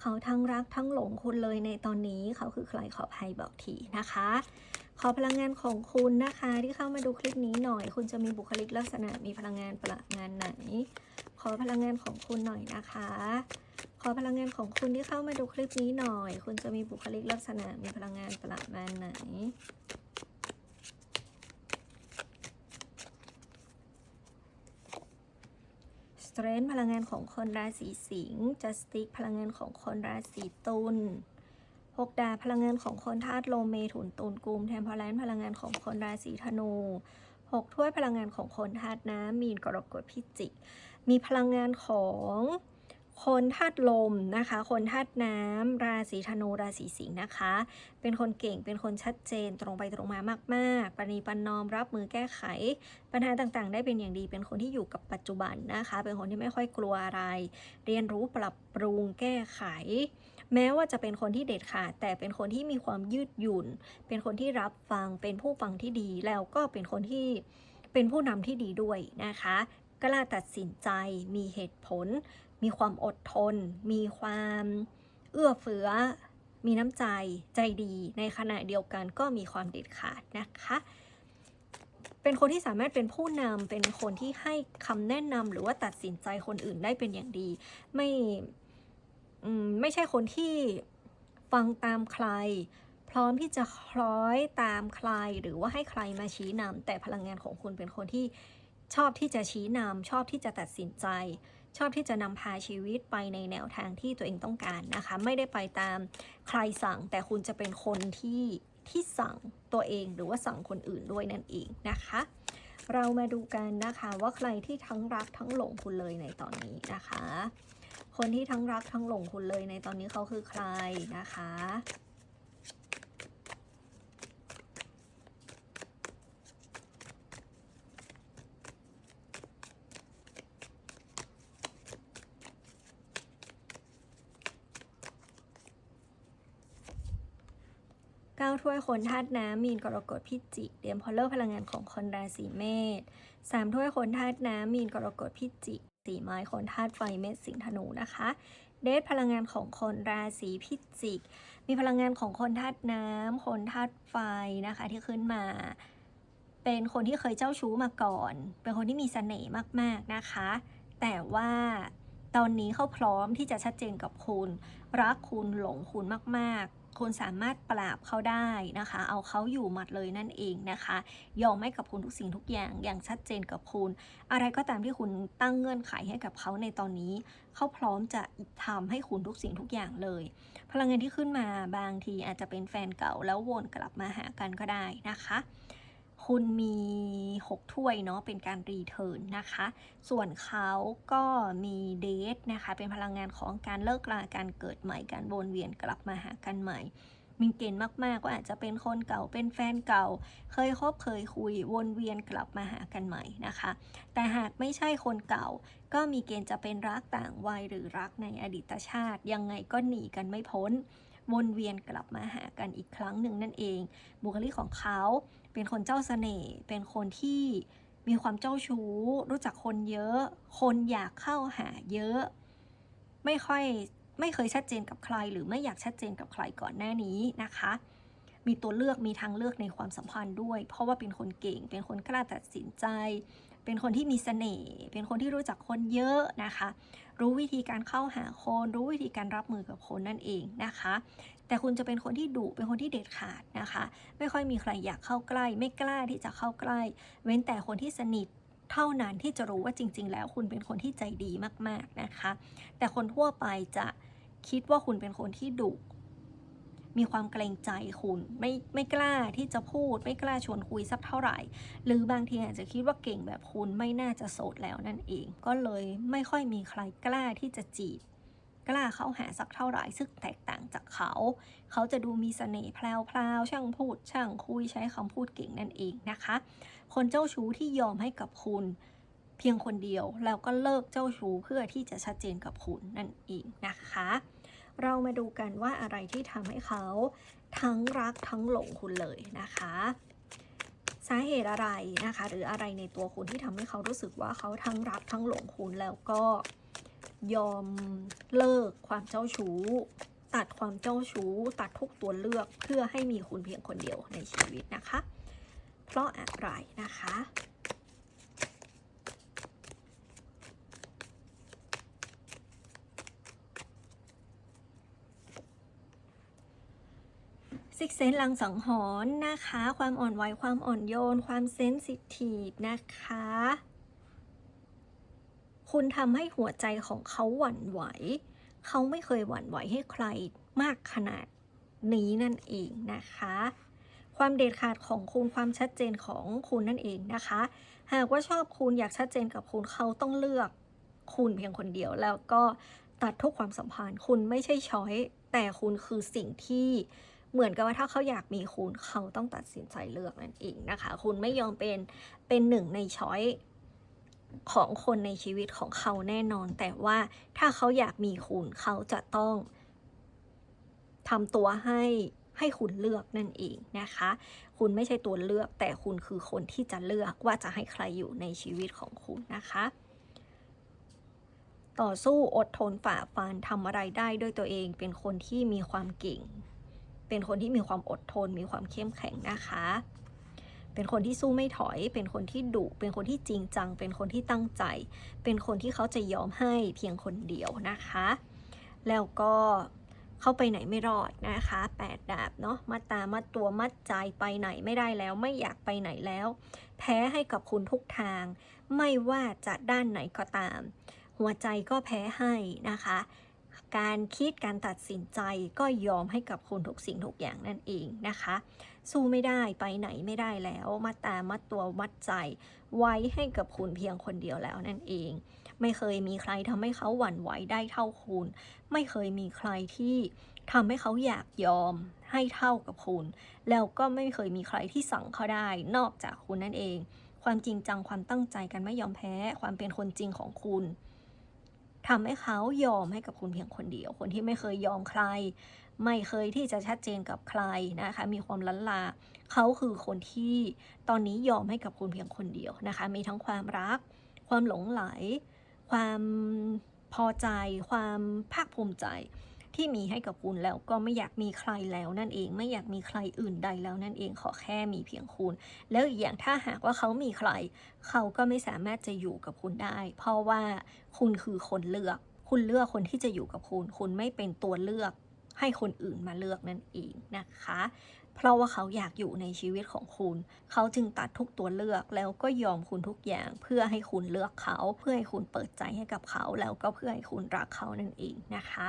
เขาทั้งรักทั้งหลงคุณเลยในตอนนี้เขาคือใครขอภัยบอกทีนะคะ ขอพลังงานของคุณนะคะ ที่เข้ามาดูคลิปนี้หน่อย คุณจะมีบุคลิกลักษณะมีพลังงานประงานไหน ขอพลังงานของคุณหน่อยนะคะ ขอพลังงานของคุณที่เข้ามาดูคลิปนี้หน่อย คุณจะมีบุคลิกลักษณะมีพลังงานประมาณไหน สเตรนพลังงานของคนราศีสิงห์จัสติกพลังงานของคนราศีตุลหกดาพลังงานของคนธาตุโลเมถุนตุลกุมแทนพลังพลังงานของคนราศีธนูหกถ้วยพลังงานของคนธาตุน้ำมีนกรกฎพิจิก มีพลังงานของ คนธาตุลมนะคะ คนธาตุน้ำราศีธนูราศีสิงห์นะคะ เป็นคนเก่งเป็นคนชัดเจนตรงไปตรงมามากๆปณีปันนอมรับมือแก้ไข ปัญหาต่างๆ ได้เป็นอย่างดี เป็นคนที่อยู่กับปัจจุบันนะคะ เป็นคนที่ไม่ค่อยกลัวอะไร เรียนรู้ปรับปรุงแก้ไข แม้ว่าจะเป็นคนที่เด็ดขาด แต่เป็นคนที่มีความยืดหยุ่น เป็นคนที่รับฟังเป็นผู้ฟังที่ดีแล้วก็เป็นคนที่เป็นผู้นำที่ดีด้วยนะคะกล้าตัดสินใจมีเหตุผล มีความอดทน มีความเอื้อเฟื้อ มีน้ำใจใจดี ในขณะเดียวกันก็มีความเด็ดขาดนะคะ เป็นคนที่สามารถเป็นผู้นำเป็นคนที่ให้คำแนะนำหรือว่าตัดสินใจคนอื่นได้เป็นอย่างดี ไม่ไม่ใช่คนที่ฟังตามใคร พร้อมที่จะคล้อยตามใครหรือว่าให้ใครมาชี้นำแต่พลังงานของคุณเป็นคนที่ชอบที่จะชี้นำชอบที่จะตัดสินใจ ชอบที่จะนำพาชีวิตไปในแนวทางที่ตัวเองต้องการนะคะ ไม่ได้ไปตามใครสั่ง แต่คุณจะเป็นคนที่ที่สั่งตัวเองหรือว่าสั่งคนอื่นด้วยนั่นเองนะคะ เรามาดูกันนะคะว่าใครที่ทั้งรักทั้งหลงคุณเลยในตอนนี้นะคะ คนที่ทั้งรักทั้งหลงคุณเลยในตอนนี้เขาคือใครนะคะ เก้าถ้วยคนธาตุน้ำมีนกรกฎพิจิกเดียมพอลเลอร์พลังงานของคนราศีเมษสามถ้วยคนธาตุน้ำมีนกรกฎพิจิกสี่ไม้คนธาตุไฟเมษสิงห์ธนูนะคะเดทพลังงานของคนราศีพิจิก มีพลังงานของคนธาตุน้ำคนธาตุไฟนะคะที่ขึ้นมา เป็นคนที่เคยเจ้าชู้มาก่อน เป็นคนที่มีเสน่ห์มากๆนะคะ แต่ว่า ตอนนี้เขาพร้อมที่จะชัดเจนกับคุณ รักคุณหลงคุณมากๆ คุณสามารถปราบเขาได้นะคะ เอาเขาอยู่หมัดเลยนั่นเองนะคะ ยอมให้กับคุณทุกสิ่งทุกอย่างอย่างชัดเจนกับคุณ อะไรก็ตามที่คุณตั้งเงื่อนไขให้กับเขาในตอนนี้ เขาพร้อมจะทำให้คุณทุกสิ่งทุกอย่างเลย พลังงานที่ขึ้นมาบางทีอาจจะเป็นแฟนเก่าแล้ววนกลับมาหากันก็ได้นะคะ คุณมี 6 ถ้วยเนาะเป็นการรีเทิร์นนะคะ ส่วนเขาก็มีเดทนะคะ เป็นพลังงานของการเลิกลาการเกิดใหม่การวนเวียนกลับมาหากันใหม่ มีเกณฑ์มากๆก็อาจจะเป็นคนเก่าเป็นแฟนเก่า เคยคบเคยคุยวนเวียนกลับมาหากันใหม่นะคะ แต่หากไม่ใช่คนเก่า ก็มีเกณฑ์จะเป็นรักต่างวัยหรือรักในอดีตชาติ ยังไงก็หนีกันไม่พ้น วนเวียนกลับมาหากันอีกครั้งหนึ่งนั่นเอง บุคลิกของเขาเป็นคนเจ้าเสน่ห์เป็นคนที่มีความเจ้าชู้ รู้จักคนเยอะ คนอยากเข้าหาเยอะ ไม่ค่อยไม่เคยชัดเจนกับใคร หรือไม่อยากชัดเจนกับใครก่อนหน้านี้นะคะ มีตัวเลือกมีทางเลือกในความสัมพันธ์ด้วย เพราะว่าเป็นคนเก่ง เป็นคนกล้าตัดสินใจ เป็นคนที่มีเสน่ห์ เป็นคนที่รู้จักคนเยอะนะคะ รู้วิธีการเข้าหาคน รู้วิธีการรับมือกับคนนั่นเองนะคะ แต่คุณจะเป็นคนที่ดุเป็นคนที่เด็ดขาดนะคะ ไม่ค่อยมีใครอยากเข้าใกล้ ไม่กล้าที่จะเข้าใกล้ เว้นแต่คนที่สนิทเท่านั้นที่จะรู้ว่าจริง ๆ แล้วคุณเป็นคนที่ใจดีมากๆนะคะ แต่คนทั่วไปจะคิดว่าคุณเป็นคนที่ดุ มีความเกรงใจคุณ ไม่ไม่กล้าที่จะพูด ไม่กล้าชวนคุยสักเท่าไหร่ หรือบางทีอาจจะคิดว่าเก่งแบบคุณไม่น่าจะโสดแล้วนั่นเอง ก็เลยไม่ค่อยมีใครกล้าที่จะจีบกล้าเข้าหาสักเท่าไหร่ซึ่งแตกต่างจากเขา เขาจะดูมีเสน่ห์แพรวๆช่างพูด ช่างคุยใช้คำพูดเก่งนั่นเองนะคะ คนเจ้าชู้ที่ยอมให้กับคุณ เพียงคนเดียวแล้วก็เลิกเจ้าชู้เพื่อที่จะชัดเจนกับคุณนั่นเองนะคะ เรามาดูกันว่าอะไรที่ทำให้เขาทั้งรักทั้งหลงคุณเลยนะคะ สาเหตุอะไรนะคะ หรืออะไรในตัวคุณที่ทำให้เขารู้สึกว่าเขาทั้งรักทั้งหลงคุณแล้วก็ยอมเลิกความเจ้าชู้ ตัดความเจ้าชู้ ตัดทุกตัวเลือกเพื่อให้มีคุณเพียงคนเดียวในชีวิตนะคะ เพราะอะไรนะคะ ซิกเซนลังสังหรณ์นะคะ ความอ่อนไหวความอ่อนโยน ความเซนซิทีฟนะคะ คุณทำให้หัวใจของเขาหวั่นไหว เขาไม่เคยหวั่นไหวให้ใครมากขนาดนี้นั่นเองนะคะ ความเด็ดขาดของคุณความชัดเจนของคุณนั่นเองนะคะ หากว่าชอบคุณอยากชัดเจนกับคุณเขาต้องเลือกคุณเพียงคนเดียวแล้วก็ตัดทุกความสัมพันธ์ คุณไม่ใช่ช้อยแต่คุณคือสิ่งที่ เหมือนกับว่าถ้าเขาอยากมีคุณเขาต้องตัดสินใจเลือกนั่นเองนะคะ คุณไม่ยอมเป็นเป็นหนึ่งในช้อยของคนในชีวิตของเขาแน่นอน แต่ว่าถ้าเขาอยากมีคุณเขาจะต้องทำตัวให้ให้คุณเลือกนั่นเองนะคะ คุณไม่ใช่ตัวเลือก แต่คุณคือคนที่จะเลือกว่าจะให้ใครอยู่ในชีวิตของคุณนะคะ ต่อสู้อดทนฝ่าฟันทำอะไรได้ด้วยตัวเอง เป็นคนที่มีความเก่ง เป็นคนที่มีความอดทน มีความเข้มแข็งนะคะ เป็นคนที่สู้ไม่ถอย เป็นคนที่ดุ เป็นคนที่จริงจัง เป็นคนที่ตั้งใจ เป็นคนที่เขาจะยอมให้เพียงคนเดียวนะคะ แล้วก็เข้าไปไหนไม่รอดนะคะแปดดาบเนาะมัดตามัดตัวมัดใจไปไหนไม่ได้แล้ว ไม่อยากไปไหนแล้ว แพ้ให้กับคุณทุกทาง ไม่ว่าจะด้านไหนก็ตาม หัวใจก็แพ้ให้นะคะ การคิดการตัดสินใจก็ยอมให้กับคุณทุกสิ่งทุกอย่างนั่นเองนะคะ สู้ไม่ได้ไปไหนไม่ได้แล้วมัดตามัดตัวมัดใจ ไว้ให้กับคุณเพียงคนเดียวแล้วนั่นเอง ไม่เคยมีใครทำให้เขาหวั่นไหวได้เท่าคุณ ไม่เคยมีใครที่ทำให้เขาอยากยอมให้เท่ากับคุณ แล้วก็ไม่เคยมีใครที่สั่งเขาได้ นอกจากคุณนั่นเอง ความจริงจังความตั้งใจกันไม่ยอมแพ้ ความเป็นคนจริงของคุณ ทำให้เขายอมให้กับคุณเพียงคนเดียว คนที่ไม่เคยยอมใคร ไม่เคยที่จะชัดเจนกับใครนะคะ มีความลันลาเขาคือคนที่ตอนนี้ยอมให้กับคุณเพียงคนเดียวนะคะ มีทั้งความรัก ความหลงไหล ความพอใจ ความภาคภูมิใจ ที่มีให้กับคุณแล้วก็ไม่อยากมีใครแล้วนั่นเอง ไม่อยากมีใครอื่นใดแล้วนั่นเองขอแค่มีเพียงคุณ แล้วอีกอย่างถ้าหากว่าเขามีใคร เขาก็ไม่สามารถจะอยู่กับคุณได้ เพราะว่าคุณคือคนเลือก คุณเลือกคนที่จะอยู่กับคุณ คุณไม่เป็นตัวเลือกให้คนอื่นมาเลือกนั่นเองนะคะ เพราะว่าเขาอยากอยู่ในชีวิตของคุณ เขาจึงตัดทุกตัวเลือกแล้วก็ยอมคุณทุกอย่าง เพื่อให้คุณเลือกเขา เพื่อให้คุณเปิดใจให้กับเขา แล้วก็เพื่อให้คุณรักเขานั่นเองนะคะ